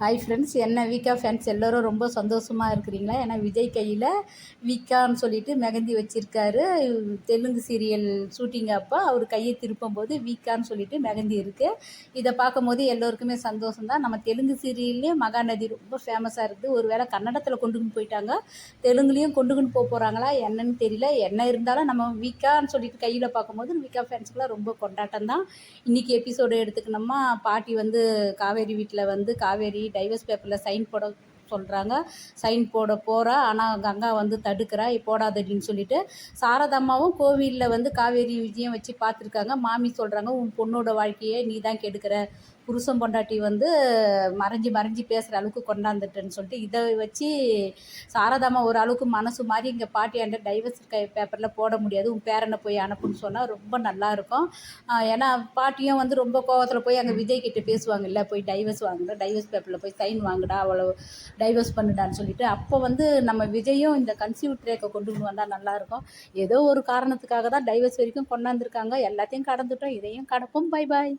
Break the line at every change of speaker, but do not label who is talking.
Hi friends என்ன வீக்கா fans எல்லோரும் ரொம்ப சந்தோஷமாக இருக்கிறீங்களா? ஏன்னா விஜய் கையில் வீக்கான்னு சொல்லிட்டு மெகந்தி வச்சுருக்காரு. தெலுங்கு சீரியல் ஷூட்டிங் அப்போ அவர் கையை திருப்பும் போது வீக்கான்னு சொல்லிட்டு மெகந்தி இருக்குது இதை பார்க்கும்போது எல்லோருக்குமே சந்தோஷம் தான் நம்ம தெலுங்கு சீரியல்லே மகாநதி ரொம்ப ஃபேமஸாக இருக்குது. ஒரு வேளை கன்னடத்தில் கொண்டுன்னு போயிட்டாங்க. தெலுங்குலேயும் கொண்டுக்குன்னு போக போகிறாங்களா என்னன்னு தெரியல. என்ன இருந்தாலும் நம்ம வீக்கான்னு சொல்லிட்டு கையில் பார்க்கும்போது வீக்கா ஃபேன்ஸுக்குலாம் ரொம்ப கொண்டாட்டம் தான் இன்றைக்கி எபிசோடு எடுத்துக்கணுமா? பாட்டி வந்து காவேரி வீட்டில் வந்து காவேரி டைவர்ஸ் பேப்பரில் சைன் போட சொல்கிறாங்க சைன் போட போகிறா ஆனால் கங்கா வந்து தடுக்கிறா. போடாதடின்னு சொல்லிட்டு சாரதாம்மாவும் கோவிலில் வந்து காவேரி விஜயம் வச்சு பார்த்துருக்காங்க. மாமி சொல்கிறாங்க உன் பொண்ணோட வாழ்க்கையை நீ தான் கெடுக்கிற. புருஷன் பொண்டாட்டி வந்து மறைஞ்சி மறைஞ்சி பேசுகிற அளவுக்கு கொண்டாந்துட்டேன்னு சொல்லிட்டு இதை வச்சு சாரதாம்மா ஒரு அளவுக்கு மனசு மாதிரி இங்கே பாட்டியாண்ட டைவர்ஸ் கை பேப்பரில் போட முடியாது உன் பேரனை போய் அனுப்புன்னு சொன்னால் ரொம்ப நல்லாயிருக்கும் ஏன்னா பாட்டியும் வந்து ரொம்ப கோவத்தில் போய் அங்கே விஜய் கிட்டே பேசுவாங்கல்ல போய் டைவர்ஸ் வாங்குடா டைவர்ஸ் பேப்பரில் போய் சைன் வாங்குடா அவ்வளோ டைவர்ஸ் பண்ணுடான்னு சொல்லிட்டு அப்போ வந்து நம்ம விஜயும் இந்த கன்சியூவ் ட்ரேக்கை கொண்டு வந்தால் நல்லாயிருக்கும் ஏதோ ஒரு காரணத்துக்காக தான் டைவர்ஸ் வரைக்கும் கொண்டாந்துருக்காங்க எல்லாத்தையும் கடந்துட்டோம் இதையும் கடப்போம் பை பாய்